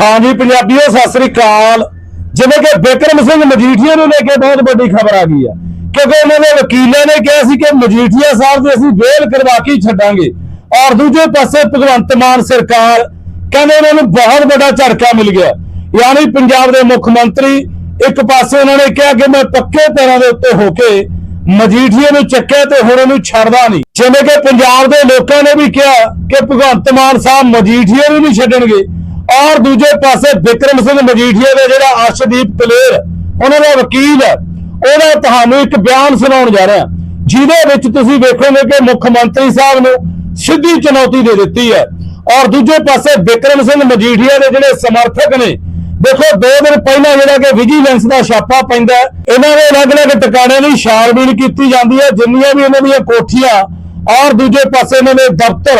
ਹਾਂਜੀ ਪੰਜਾਬੀਓ, ਸਤਿ ਸ੍ਰੀ ਅਕਾਲ। ਜਿਵੇਂ ਕਿ ਬਿਕਰਮ ਸਿੰਘ ਮਜੀਠੀਆ ਨੂੰ ਲੈ ਕੇ ਬਹੁਤ ਵੱਡੀ ਖਬਰ ਆ ਗਈ ਆ। ਕਿਉਂਕਿ ਉਹਨਾਂ ਦੇ ਵਕੀਲਾਂ ਨੇ ਕਿਹਾ ਸੀ ਕਿ ਮਜੀਠੀਆ ਸਾਹਿਬ ਦੇ ਅਸੀਂ ਬੇਲ ਕਰਵਾ ਕੇ ਛੱਡਾਂਗੇ। ਔਰ ਦੂਜੇ ਪਾਸੇ ਭਗਵੰਤ ਮਾਨ ਸਰਕਾਰ ਕਹਿੰਦੇ ਉਹਨਾਂ ਨੂੰ ਬਹੁਤ ਵੱਡਾ ਝਟਕਾ ਮਿਲ ਗਿਆ। ਯਾਨੀ ਪੰਜਾਬ ਦੇ ਮੁੱਖ ਮੰਤਰੀ ਇੱਕ ਪਾਸੇ ਉਹਨਾਂ ਨੇ ਕਿਹਾ ਕਿ ਮੈਂ ਪੱਕੇ ਪੈਰਾਂ ਦੇ ਉੱਤੇ ਹੋ ਕੇ ਮਜੀਠੀਆ ਨੂੰ ਚੱਕਿਆ ਤੇ ਹੁਣ ਉਹਨੂੰ ਛੱਡਦਾ ਨਹੀਂ। ਜਿਵੇਂ ਕਿ ਪੰਜਾਬ ਦੇ ਲੋਕਾਂ ਨੇ ਵੀ ਕਿਹਾ ਕਿ ਭਗਵੰਤ ਮਾਨ ਸਾਹਿਬ ਮਜੀਠੀਆ ਨੂੰ ਨਹੀਂ ਛੱਡਣਗੇ। ਔਰ ਦੂਜੇ ਪਾਸੇ ਬਿਕਰਮ ਸਿੰਘ ਮਜੀਠੀਆ ਦੇ ਜਿਹੜਾ ਅਰਸ਼ਦੀਪ ਕਲੇਰ ਉਹਨਾਂ ਦਾ ਵਕੀਲ ਹੈ, ਉਹਦਾ ਤੁਹਾਨੂੰ ਇੱਕ ਬਿਆਨ ਸੁਣਾਉਣ ਜਾ ਰਿਹਾ। ਜਿਹਦੇ ਵਿੱਚ ਤੁਸੀਂ ਵੇਖੋਗੇ ਕਿ ਮੁੱਖ ਮੰਤਰੀ ਸਾਹਿਬ ਨੂੰ ਸਿੱਧੀ ਚੁਣੌਤੀ ਦੇ ਦਿੱਤੀ ਹੈ। ਔਰ ਦੂਜੇ ਪਾਸੇ ਬਿਕਰਮ ਸਿੰਘ ਮਜੀਠੀਆ ਦੇ ਜਿਹੜੇ ਸਮਰਥਕ ਨੇ, ਦੇਖੋ, ਦੋ ਦਿਨ ਪਹਿਲਾਂ ਜਿਹੜਾ ਕਿ ਵਿਜੀਲੈਂਸ ਦਾ ਛਾਪਾ ਪੈਂਦਾ ਇਹਨਾਂ ਦੇ ਅਲੱਗ-ਅਲੱਗ ਟਿਕਾਣਿਆਂ ਦੀ ਛਾਣਬੀਣ ਕੀਤੀ ਜਾਂਦੀ ਹੈ, ਜਿੰਨੀਆਂ ਵੀ ਇਹਨਾਂ ਦੀਆਂ ਕੋਠੀਆਂ, ਔਰ ਦੂਜੇ ਪਾਸੇ ਇਹਨਾਂ ਦੇ ਦਫ਼ਤਰ,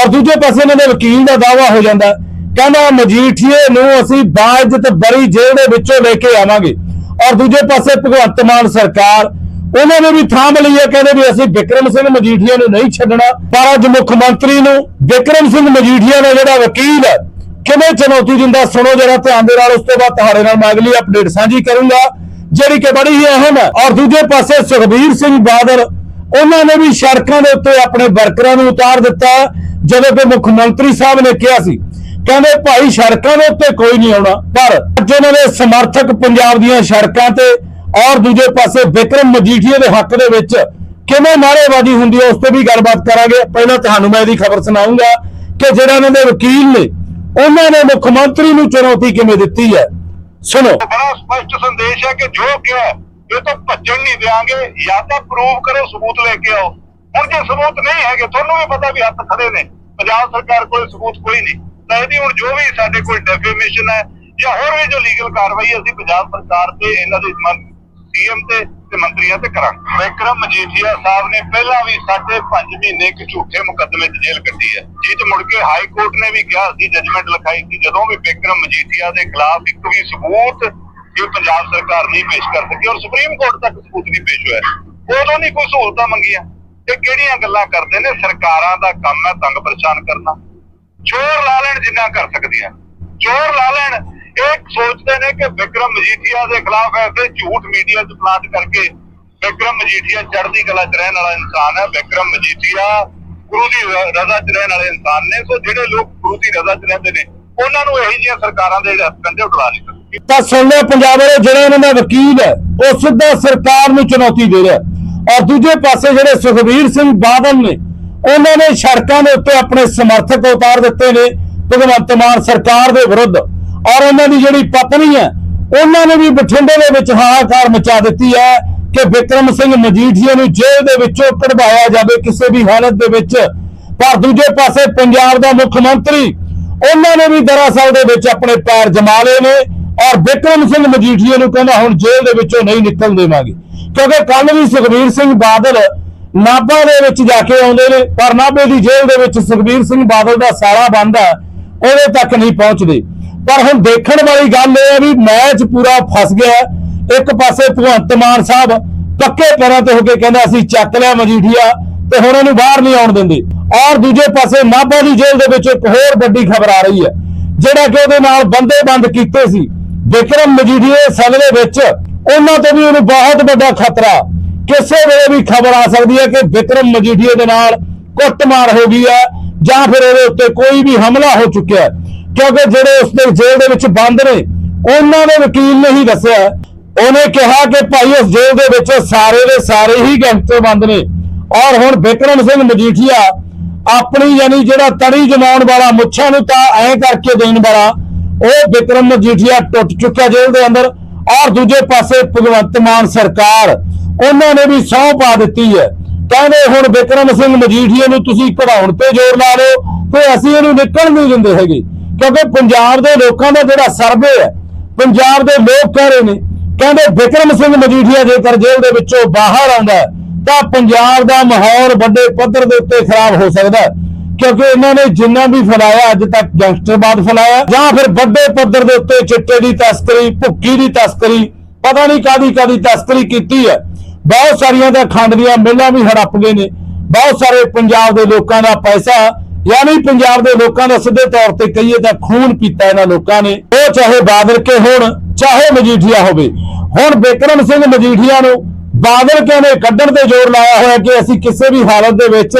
ਔਰ ਦੂਜੇ ਪਾਸੇ ਇਹਨਾਂ ਦੇ ਵਕੀਲ ਦਾ ਦਾਵਾ ਹੋ ਜਾਂਦਾ ਕਹਿੰਦਾ ਮਜੀਠੀਏ ਨੂੰ ਅਸੀਂ ਬਾਇਜ਼ਤ ਬਰੀ ਜੇਲ੍ਹ ਦੇ ਵਿੱਚੋਂ ਲੈ ਕੇ ਆਵਾਂਗੇ। ਔਰ ਦੂਜੇ ਪਾਸੇ ਭਗਵੰਤ ਮਾਨ ਸਰਕਾਰ, ਉਹਨਾਂ ਨੇ ਵੀ ਥਾਂ ਲਈ ਹੈ, ਕਹਿੰਦੇ ਵੀ ਅਸੀਂ ਬਿਕਰਮ ਸਿੰਘ ਮਜੀਠੀਆ ਨੂੰ ਨਹੀਂ ਛੱਡਣਾ। ਪਰ ਅੱਜ ਮੁੱਖ ਮੰਤਰੀ ਨੂੰ ਬਿਕਰਮ ਸਿੰਘ ਮਜੀਠੀਆ ਦਾ ਜਿਹੜਾ ਵਕੀਲ ਹੈ, ਕਿਵੇਂ ਚੁਣੌਤੀ ਦਿੰਦਾ, ਸੁਣੋ ਜਰਾ ਧਿਆਨ ਦੇ ਨਾਲ, ਉਸ ਤੋਂ ਬਾਅਦ ਤੁਹਾਡੇ ਨਾਲ ਮੈਂ ਅਗਲੀ ਅਪਡੇਟ ਸਾਂਝੀ ਕਰੂੰਗਾ, ਜਿਹੜੀ ਕਿ ਬੜੀ ਹੀ ਅਹਿਮ ਹੈ। ਔਰ ਦੂਜੇ ਪਾਸੇ ਸੁਖਬੀਰ ਸਿੰਘ ਬਾਦਲ, ਉਹਨਾਂ ਨੇ ਵੀ ਸੜਕਾਂ ਦੇ ਉੱਤੇ ਆਪਣੇ ਵਰਕਰਾਂ ਨੂੰ ਉਤਾਰ ਦਿੱਤਾ, ਜਦੋਂ ਕਿ ਮੁੱਖ ਮੰਤਰੀ ਸਾਹਿਬ ਨੇ ਕਿਹਾ ਸੀ ਕਹਿੰਦੇ ਭਾਈ ਸੜਕਾਂ ਦੇ ਉੱਤੇ ਕੋਈ ਨਹੀਂ ਆਉਣਾ। ਪਰ ਅੱਜ ਉਹਨਾਂ ਦੇ ਸਮਰਥਕ ਪੰਜਾਬ ਦੀਆਂ ਸੜਕਾਂ ਤੇ ਔਰ ਦੂਜੇ ਪਾਸੇ ਵਿਕਰਮ ਮਜੀਠੀਆ ਦੇ ਹੱਕ ਦੇ ਵਿੱਚ ਕਿਵੇਂ ਨਾਅਰੇਬਾਜ਼ੀ ਹੁੰਦੀ ਹੈ, ਉਸ ਤੇ ਵੀ ਗੱਲਬਾਤ ਕਰਾਂਗੇ। ਪਹਿਲਾਂ ਤੁਹਾਨੂੰ ਮੈਂ ਇਹਦੀ ਖਬਰ ਸੁਣਾਉਂਗਾ ਕਿ ਜਿਹੜਾ ਇਹਨਾਂ ਦੇ ਵਕੀਲ ਨੇ, ਉਹਨਾਂ ਨੇ ਮੁੱਖ ਮੰਤਰੀ ਨੂੰ ਚੁਣੌਤੀ ਕਿਵੇਂ ਦਿੱਤੀ ਹੈ। ਸੁਣੋ। ਬੜਾ ਸਪਸ਼ਟ ਸੰਦੇਸ਼ ਹੈ ਕਿ ਜੋ ਕਿਹਾ, ਇਹ ਤਾਂ ਭੱਜਣ ਨਹੀਂ ਦੇਾਂਗੇ ਜਾਂ ਤਾਂ ਪ੍ਰੂਵ ਕਰੋ, ਸਬੂਤ ਲੈ ਕੇ ਆਓ। ਹੁਣ ਜੇ ਸਬੂਤ ਨਹੀਂ ਹੈਗੇ, ਤੁਹਾਨੂੰ ਵੀ ਪਤਾ ਵੀ ਹੱਥ ਖੜੇ ਨੇ। ਪੰਜਾਬ ਸਰਕਾਰ ਕੋਲ ਸਬੂਤ ਕੋਈ ਨਹੀਂ। ਤਾਂ ਇਹਦੀ ਹੁਣ ਜੋ ਵੀ ਸਾਡੇ ਕੋਲ ਡੈਫੇਮੇਸ਼ਨ ਹੈ ਜਾਂ ਹੋਰ ਵੀ ਜੋ ਲੀਗਲ ਕਾਰਵਾਈ ਅਸੀਂ ਪੰਜਾਬ ਸਰਕਾਰ ਤੇ ਇਹਨਾਂ ਦੇ ਸੀਐਮ ਤੇ ਤੇ ਮੰਤਰੀਆਂ ਤੇ ਕਰਾਂਗੇ। ਵਿਕਰਮ ਮਜੀਠੀਆ ਸਾਹਿਬ ਨੇ ਪਹਿਲਾਂ ਵੀ ਸਾਡੇ 5 ਮਹੀਨੇ ਇੱਕ ਝੂਠੇ ਮੁਕੱਦਮੇ 'ਚ ਜੇਲ੍ਹ ਕੱਟੀ ਹੈ। ਜਿਹ ਮੁੜ ਕੇ ਹਾਈ ਕੋਰਟ ਨੇ ਵੀ ਕਿਹਾ ਸੀ ਜੱਜਮੈਂਟ ਲਿਖਾਈ ਸੀ, ਜਦੋਂ ਵੀ ਵਿਕਰਮ ਮਜੀਠੀਆ ਦੇ ਖਿਲਾਫ ਇੱਕ ਵੀ ਸਬੂਤ ਇਹ ਪੰਜਾਬ ਸਰਕਾਰ ਨਹੀਂ ਪੇਸ਼ ਕਰ ਸਕੀ ਔਰ ਸੁਪਰੀਮ ਕੋਰਟ ਤੱਕ ਸਬੂਤ ਨਹੀਂ ਪੇਸ਼ ਹੋਇਆ। ਉਦੋਂ ਨਹੀਂ ਕੋਈ ਸਹੂਲਤਾਂ ਮੰਗੀਆਂ। ਤੇ ਕਿਹੜੀਆਂ ਗੱਲਾਂ ਕਰਦੇ ਨੇ? ਸਰਕਾਰਾਂ ਦਾ ਕੰਮ ਹੈ ਤੰਗ ਪਰੇਸ਼ਾਨ ਕਰਨਾ। ਜ਼ੋਰ ਜਿੰਨਾ ਕਰ ਸਕਦੀਆਂ। ਜ਼ੋਰ ਲਾ ਲੈਣ। ਇਹ ਸੋਚਦੇ ਨੇ ਕਿ ਵਿਕਰਮ ਮਜੀਠੀਆ ਦੇ ਖਿਲਾਫ ਐਸੇ ਝੂਠ ਮੀਡੀਆ 'ਚ ਪਲਾਟ ਕਰਕੇ ਵਿਕਰਮ ਮਜੀਠੀਆ ਚੜ੍ਹਦੀ ਕਲਾ 'ਚ ਰਹਿਣ ਵਾਲਾ ਇਨਸਾਨ ਹੈ। ਵਿਕਰਮ ਮਜੀਠੀਆ ਗੁਰੂ ਦੀ ਰਜ਼ਾ 'ਚ ਰਹਿਣ ਵਾਲੇ ਇਨਸਾਨ ਨੇ। ਸੋ ਜਿਹੜੇ ਲੋਕ ਗੁਰੂ ਦੀ ਰਜ਼ਾ 'ਚ ਰਹਿੰਦੇ ਨੇ, ਉਹਨਾਂ ਨੂੰ ਇਹੋ ਜਿਹੀਆਂ ਸਰਕਾਰਾਂ ਦੇ ਕੰਧੇ ਉਡਵਾ ਨਹੀਂ ਸਕਦੀ। ਤਾਂ ਸੁਣ ਲਿਆ ਪੰਜਾਬ ਵਾਲੇ, ਜਿਹੜਾ ਇਹਨਾਂ ਦਾ ਵਕੀਲ ਹੈ, ਉਹ ਸਿੱਧਾ ਸਰਕਾਰ ਨੂੰ ਚੁਣੌਤੀ ਦੇ ਰਿਹਾ ਔਰ ਦੂਜੇ ਪਾਸੇ ਜਿਹੜੇ ਸੁਖਬੀਰ ਸਿੰਘ ਬਾਦਲ ਨੇ, ਉਹਨਾਂ ਨੇ ਸੜਕਾਂ ਦੇ ਉੱਤੇ ਆਪਣੇ ਸਮਰਥਕ ਉਤਾਰ ਦਿੱਤੇ ਨੇ। ਭਗਵੰਤ ਮਾਨ ਸਰਕਾਰ ਦੇ ਵਿਰੁੱਧ ਔਰ ਉਹਨਾਂ ਦੀ ਜਿਹੜੀ ਪਤਨੀ ਹੈ, ਉਹਨਾਂ ਨੇ ਵੀ ਬਠਿੰਡੇ ਦੇ ਵਿੱਚ ਹਾਹਾਕਾਰ ਮਚਾ ਦਿੱਤੀ ਹੈ ਕਿ ਵਿਕਰਮ ਸਿੰਘ ਮਜੀਠੀਆ ਨੂੰ ਜੇਲ੍ਹ ਦੇ ਵਿੱਚੋਂ ਕਢਵਾਇਆ ਜਾਵੇ ਕਿਸੇ ਵੀ ਹਾਲਤ ਦੇ ਵਿੱਚ। ਪਰ ਦੂਜੇ ਪਾਸੇ ਪੰਜਾਬ ਦਾ ਮੁੱਖ ਮੰਤਰੀ, ਉਹਨਾਂ ਨੇ ਵੀ ਦਰਅਸਲ ਦੇ ਵਿੱਚ ਆਪਣੇ ਪੈਰ ਜਮਾ ਲਏ ਨੇ ਔਰ ਬਿਕਰਮ ਸਿੰਘ ਮਜੀਠੀਆ ਨੂੰ ਕਹਿੰਦਾ ਹੁਣ ਜੇਲ੍ਹ ਦੇ ਵਿੱਚੋਂ ਨਹੀਂ ਨਿਕਲ ਦੇਵਾਂਗੇ। ਕਿਉਂਕਿ ਕੱਲ ਵੀ ਸੁਖਬੀਰ ਸਿੰਘ ਬਾਦਲ ਨਾਭਾ ਦੇ ਵਿੱਚ ਜਾ ਕੇ ਆਉਂਦੇ ਨੇ, ਪਰ ਨਾਭੇ ਦੀ ਜੇਲ੍ਹ ਦੇ ਵਿੱਚ ਸੁਖਬੀਰ ਸਿੰਘ ਬਾਦਲ ਦਾ ਸਾਲਾ ਬੰਦਾ ਉਹਦੇ ਤੱਕ ਨਹੀਂ ਪਹੁੰਚਦੇ। ਪਰ ਹੁਣ ਦੇਖਣ ਵਾਲੀ ਗੱਲ ਇਹ ਹੈ ਵੀ ਮੈਚ ਪੂਰਾ ਫਸ ਗਿਆ ਇੱਕ ਪਾਸੇ ਭਗਵੰਤ ਮਾਨ ਸਾਹਿਬ ਪੱਕੇ ਪੈਰਾਂ ਤੇ ਹੋ ਕੇ ਕਹਿੰਦਾ, ਅਸੀਂ ਚੱਕ ਲਿਆ ਮਜੀਠੀਆ, ਤੇ ਹੁਣ ਇਹਨੂੰ ਬਾਹਰ ਨਹੀਂ ਆਉਣ ਦਿੰਦੇ। ਔਰ ਦੂਜੇ ਪਾਸੇ ਨਾਭਾ ਦੀ ਜੇਲ੍ਹ ਦੇ ਵਿੱਚ ਇੱਕ ਹੋਰ ਵੱਡੀ ਖਬਰ ਆ ਰਹੀ ਹੈ, ਜਿਹੜਾ ਕਿ ਉਹਦੇ ਨਾਲ ਬੰਦੇ ਬੰਦ ਕੀਤੇ ਸੀ। ਵਿਕਰਮ ਮਜੀਠੀਆ ਦੇ ਸੈੱਲ ਦੇ ਵਿੱਚ ਉਹਨਾਂ ਤੋਂ ਵੀ ਉਹਨੂੰ ਬਹੁਤ ਵੱਡਾ ਖਤਰਾ। ਕਿਸੇ ਵੇਲੇ ਵੀ ਖਬਰ ਆ ਸਕਦੀ ਹੈ ਕਿ ਵਿਕਰਮ ਮਜੀਠੀਆ ਦੇ ਨਾਲ ਕੁੱਟਮਾਰ ਹੋ ਗਈ ਹੈ। ਜਾਂ ਫਿਰ ਉਹਦੇ ਉੱਤੇ ਕੋਈ ਵੀ ਹਮਲਾ ਹੋ ਚੁੱਕਿਆ ਹੈ। ਕਿਉਂਕਿ ਜਿਹੜੇ ਉਸ ਦੇ ਜੇਲ੍ਹ ਦੇ ਵਿੱਚ ਬੰਦ ਨੇ, ਉਹਨਾਂ ਦੇ ਵਕੀਲ ਨੇ ਹੀ ਦੱਸਿਆ ਉਹਨੇ ਕਿਹਾ ਕਿ ਭਾਈ ਉਸ ਜੇਲ੍ਹ ਦੇ ਵਿੱਚ ਸਾਰੇ ਦੇ ਸਾਰੇ ਹੀ ਗੈਂਗਸਟਰ ਬੰਦ ਨੇ। ਔਰ ਹੁਣ ਬਿਕਰਮ ਸਿੰਘ ਮਜੀਠੀਆ ਆਪਣੀ ਯਾਨੀ ਜਿਹੜਾ ਤੜੀ ਜਮਾਉਣ ਵਾਲਾ ਮੁੱਛਾਂ ਨੂੰ ਤਾਂ ਐਂ ਕਰਕੇ ਦੇਣ ਵਾਲਾ, ਉਹ ਬਿਕਰਮ ਮਜੀਠੀਆ ਟੁੱਟ ਚੁੱਕਾ ਜੇਲ੍ਹ ਦੇ ਅੰਦਰ। ਔਰ ਦੂਜੇ ਪਾਸੇ ਭਗਵੰਤ ਮਾਨ ਸਰਕਾਰ, ਉਹਨਾਂ ਨੇ ਵੀ ਸਹੁੰ ਪਾ ਦਿੱਤੀ ਹੈ। ਕਹਿੰਦੇ ਹੁਣ ਬਿਕਰਮ ਸਿੰਘ ਮਜੀਠੀਆ ਨੂੰ ਤੁਸੀਂ ਕਢਾਉਣ ਤੇ ਜ਼ੋਰ ਲਾ ਲਓ ਤੇ ਅਸੀਂ ਇਹਨੂੰ ਨਿਕਲ ਨਹੀਂ ਦਿੰਦੇ ਹੈਗੇ। ਕਿਉਂਕਿ ਪੰਜਾਬ ਦੇ ਲੋਕਾਂ ਦਾ ਜਿਹੜਾ ਸਰਵੇ ਹੈ, ਪੰਜਾਬ ਦੇ ਲੋਕ ਕਹਿ ਰਹੇ ਨੇ, ਕਹਿੰਦੇ ਬਿਕਰਮ ਸਿੰਘ ਮਜੀਠੀਆ ਜੇਕਰ ਜੇਲ੍ਹ ਦੇ ਵਿੱਚੋਂ ਬਾਹਰ ਆਉਂਦਾ ਤਾਂ ਪੰਜਾਬ ਦਾ ਮਾਹੌਲ ਵੱਡੇ ਪੱਧਰ ਦੇ ਉੱਤੇ ਖਰਾਬ ਹੋ ਸਕਦਾ ਕਿਉਂਕਿ ਇਹਨਾਂ ਨੇ ਜਿੰਨਾ ਵੀ ਫੈਲਾਇਆ, ਅੱਜ ਤੱਕ ਗੈਂਗਸਟਰਵਾਦ ਫੈਲਾਇਆ, ਜਾਂ ਫਿਰ ਵੱਡੇ ਪੱਧਰ ਦੇ ਉੱਤੇ ਚਿੱਟੇ ਦੀ ਤਸਕਰੀ, ਭੁੱਕੀ ਦੀ ਤਸਕਰੀ, ਪਤਾ ਨਹੀਂ ਕਾਦੀ ਕਾਦੀ ਤਸਕਰੀ ਕੀਤੀ ਹੈ। ਬਹੁਤ ਸਾਰੀਆਂ ਤਾਂ ਖੰਡ ਦੀਆਂ ਮਿੱਲਾਂ ਵੀ ਹੜੱਪ ਗਏ ਨੇ। ਬਹੁਤ ਸਾਰੇ ਪੰਜਾਬ ਦੇ ਲੋਕਾਂ ਦਾ ਪੈਸਾ ਯਾਨੀ ਪੰਜਾਬ ਦੇ ਲੋਕਾਂ ਦਾ ਸਿੱਧੇ ਤੌਰ ਤੇ ਕਹੀਏ ਤਾਂ ਖੂਨ ਪੀਤਾ ਇਹਨਾਂ ਲੋਕਾਂ ਨੇ। ਉਹ ਚਾਹੇ ਬਾਦਲ ਕੇ ਹੋਣ ਚਾਹੇ ਮਜੀਠੀਆ ਹੋਵੇ। ਹੁਣ ਬਿਕਰਮ ਸਿੰਘ ਮਜੀਠੀਆ ਨੂੰ ਬਾਦਲ ਕੇ ਨੇ ਕੱਢਣ ਤੇ ਜ਼ੋਰ ਲਾਇਆ ਹੋਇਆ ਕਿ ਅਸੀਂ ਕਿਸੇ ਵੀ ਹਾਲਤ ਦੇ ਵਿੱਚ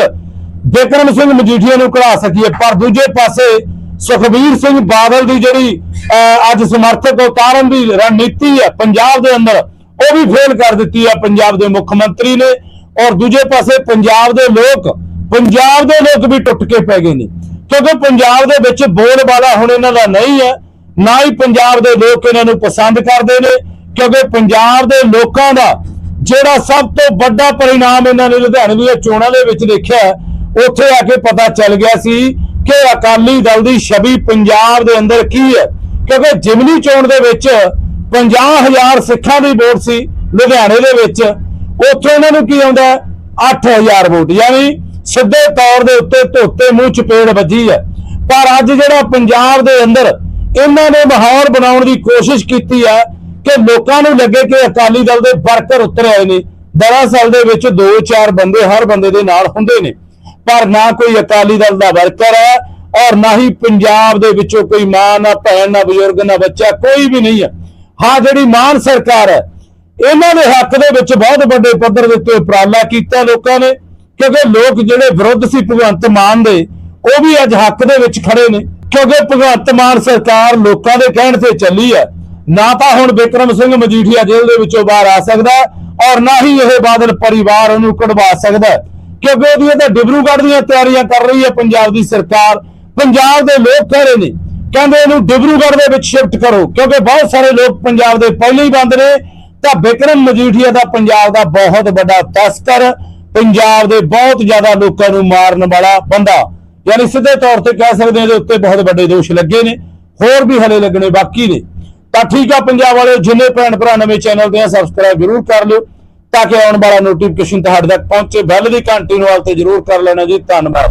ਬਿਕਰਮ ਸਿੰਘ ਮਜੀਠੀਆ ਨੂੰ ਕਢਾ ਸਕੀਏ? ਪਰ ਦੂਜੇ ਪਾਸੇ ਸੁਖਬੀਰ ਸਿੰਘ ਬਾਦਲ ਦੀ ਜਿਹੜੀ ਅਹ, ਅੱਜ ਸਮਰਥਕ ਉਤਾਰਨ ਦੀ ਰਣਨੀਤੀ ਹੈ ਪੰਜਾਬ ਦੇ ਅੰਦਰ ਉਹ ਵੀ ਫੇਲ ਕਰ ਦਿੱਤੀ ਆ ਪੰਜਾਬ ਦੇ ਮੁੱਖ ਮੰਤਰੀ ਨੇ। ਔਰ ਦੂਜੇ ਪਾਸੇ ਪੰਜਾਬ ਦੇ ਲੋਕ, ਪੰਜਾਬ ਦੇ ਲੋਕ ਵੀ ਟੁੱਟ ਕੇ ਪੈ ਗਏ ਨੇ। ਕਿਉਂਕਿ ਪੰਜਾਬ ਦੇ ਵਿੱਚ ਬੋਲ ਵਾਲਾ ਹੁਣ ਇਹਨਾਂ ਦਾ ਨਹੀਂ ਹੈ, ਨਾ ਹੀ ਪੰਜਾਬ ਦੇ ਲੋਕ ਇਹਨਾਂ ਨੂੰ ਪਸੰਦ ਕਰਦੇ ਨੇ, ਕਿਉਂਕਿ ਪੰਜਾਬ ਦੇ ਲੋਕਾਂ ਦਾ ਜਿਹੜਾ ਸਭ ਤੋਂ ਵੱਡਾ ਪਰਿਣਾਮ ਇਹਨਾਂ ਨੇ ਲੁਧਿਆਣੇ ਦੀਆਂ ਚੋਣਾਂ ਦੇ ਵਿੱਚ ਦੇਖਿਆ, ਉੱਥੇ ਆ ਕੇ ਪਤਾ ਚੱਲ ਗਿਆ ਸੀ ਕਿ ਅਕਾਲੀ ਦਲ ਦੀ ਛਵੀ ਪੰਜਾਬ ਦੇ ਅੰਦਰ ਕੀ ਹੈ। ਕਿਉਂਕਿ ਜਿਮਨੀ ਚੋਣ ਦੇ ਵਿੱਚ 50000 ਸਿੱਖਾਂ ਦੀ ਵੋਟ ਸੀ ਲੁਧਿਆਣੇ ਦੇ ਵਿੱਚ। ਉੱਥੇ ਉਹਨਾਂ ਨੂੰ ਕੀ ਆਉਂਦਾ ਹੈ? 8000 ਵੋਟ, ਯਾਨੀ ਸਿੱਧੇ ਤੌਰ ਦੇ ਉੱਤੇ ਧੋਤੇ ਮੂੰਹ ਚਪੇੜ ਵੱਜੀ ਹੈ। ਪਰ ਅੱਜ ਜਿਹੜਾ ਪੰਜਾਬ ਦੇ ਅੰਦਰ ਇਹਨਾਂ ਨੇ ਮਾਹੌਲ ਬਣਾਉਣ ਦੀ ਕੋਸ਼ਿਸ਼ ਕੀਤੀ ਹੈ ਕਿ ਲੋਕਾਂ ਨੂੰ ਲੱਗੇ ਕਿ ਅਕਾਲੀ ਦਲ ਦੇ ਵਰਕਰ ਉਤਰ ਆਏ ਨੇ। ਦਰਅਸਲ ਦੇ ਵਿੱਚ 2-4 ਬੰਦੇ ਹਰ ਬੰਦੇ ਦੇ ਨਾਲ ਹੁੰਦੇ ਨੇ। ਪਰ ਨਾ ਕੋਈ ਅਕਾਲੀ ਦਲ ਦਾ ਵਰਕਰ ਹੈ ਔਰ ਨਾ ਹੀ ਪੰਜਾਬ ਦੇ ਵਿੱਚੋਂ ਕੋਈ ਮਾਂ, ਨਾ ਭੈਣ, ਨਾ ਬਜ਼ੁਰਗ, ਨਾ ਬੱਚਾ, ਕੋਈ ਵੀ ਨਹੀਂ ਹੈ। ਹਾਂ, ਜਿਹੜੀ ਮਾਨ ਸਰਕਾਰ ਹੈ, ਇਹਨਾਂ ਦੇ ਹੱਕ ਦੇ ਵਿੱਚ ਬਹੁਤ ਵੱਡੇ ਪੱਧਰ ਦੇ ਉੱਤੇ ਉਪਰਾਲਾ ਕੀਤਾ ਲੋਕਾਂ ਨੇ, ਕਿਉਂਕਿ ਲੋਕ ਜਿਹੜੇ ਵਿਰੁੱਧ ਸੀ ਭਗਵੰਤ ਮਾਨ ਦੇ, ਉਹ ਵੀ ਅੱਜ ਹੱਕ ਦੇ ਵਿੱਚ ਖੜੇ ਨੇ। ਕਿਉਂਕਿ ਭਗਵੰਤ ਮਾਨ ਸਰਕਾਰ ਲੋਕਾਂ ਦੇ ਕਹਿਣ ਤੇ ਚੱਲੀ ਹੈ, ਨਾ ਤਾਂ ਹੁਣ ਬਿਕਰਮ ਸਿੰਘ ਮਜੀਠੀਆ ਜੇਲ੍ਹ ਦੇ ਵਿੱਚੋਂ ਬਾਹਰ ਆ ਸਕਦਾ ਔਰ ਨਾ ਹੀ ਇਹ ਬਾਦਲ ਪਰਿਵਾਰ ਉਹਨੂੰ ਕਢਵਾ ਸਕਦਾ ਕਿਉਂਕਿ ਉਹਦੀਆਂ ਤਾਂ ਡਿਬਰੂਗੜ੍ਹ ਦੀਆਂ ਤਿਆਰੀਆਂ ਕਰ ਰਹੀ ਹੈ ਪੰਜਾਬ ਦੀ ਸਰਕਾਰ, ਪੰਜਾਬ ਦੇ ਲੋਕ ਕਹਿ ਰਹੇ ਨੇ। ਕਹਿੰਦੇ ਇਹਨੂੰ ਡਿਬਰੂਗੜ੍ਹ ਦੇ ਵਿੱਚ ਸ਼ਿਫਟ ਕਰੋ, ਕਿਉਂਕਿ ਬਹੁਤ ਸਾਰੇ ਲੋਕ ਪੰਜਾਬ ਦੇ ਪਹਿਲੇ ਹੀ ਬੰਦ ਨੇ। ਤਾਂ ਬਿਕਰਮ ਮਜੀਠੀਆ ਦਾ ਪੰਜਾਬ ਦਾ ਬਹੁਤ ਵੱਡਾ ਤਸਕਰ, ਪੰਜਾਬ ਦੇ ਬਹੁਤ ਜ਼ਿਆਦਾ ਲੋਕਾਂ ਨੂੰ ਮਾਰਨ ਵਾਲਾ ਬੰਦਾ। ਯਾਨੀ ਸਿੱਧੇ ਤੌਰ ਤੇ ਕਹਿ ਸਕਦੇ ਹਾਂ ਇਹਦੇ ਉੱਤੇ ਬਹੁਤ ਵੱਡੇ ਦੋਸ਼ ਲੱਗੇ ਨੇ, ਹੋਰ ਵੀ ਹਲੇ ਲੱਗਣੇ ਬਾਕੀ ਨੇ। ਤਾਂ ਠੀਕ ਆ, ਪੰਜਾਬ ਵਾਲੇ ਜਿੰਨੇ ਭੈਣ ਭਰਾ ਨਵੇਂ ਚੈਨਲ ਤੇ ਆ ਸਬਸਕ੍ਰਾਈਬ ਜ਼ਰੂਰ ਕਰ ਲਿਓ, ਤਾਂ ਕਿ ਆਉਣ ਵਾਲਾ ਨੋਟੀਫਿਕੇਸ਼ਨ ਤੁਹਾਡੇ ਤੱਕ ਪਹੁੰਚੇ। ਬੈਲ ਦੀ ਘੰਟੀ ਨੂੰ ਵਾਲ ਤੇ ਜ਼ਰੂਰ ਕਰ ਲੈਣਾ ਜੀ। ਧੰਨਵਾਦ।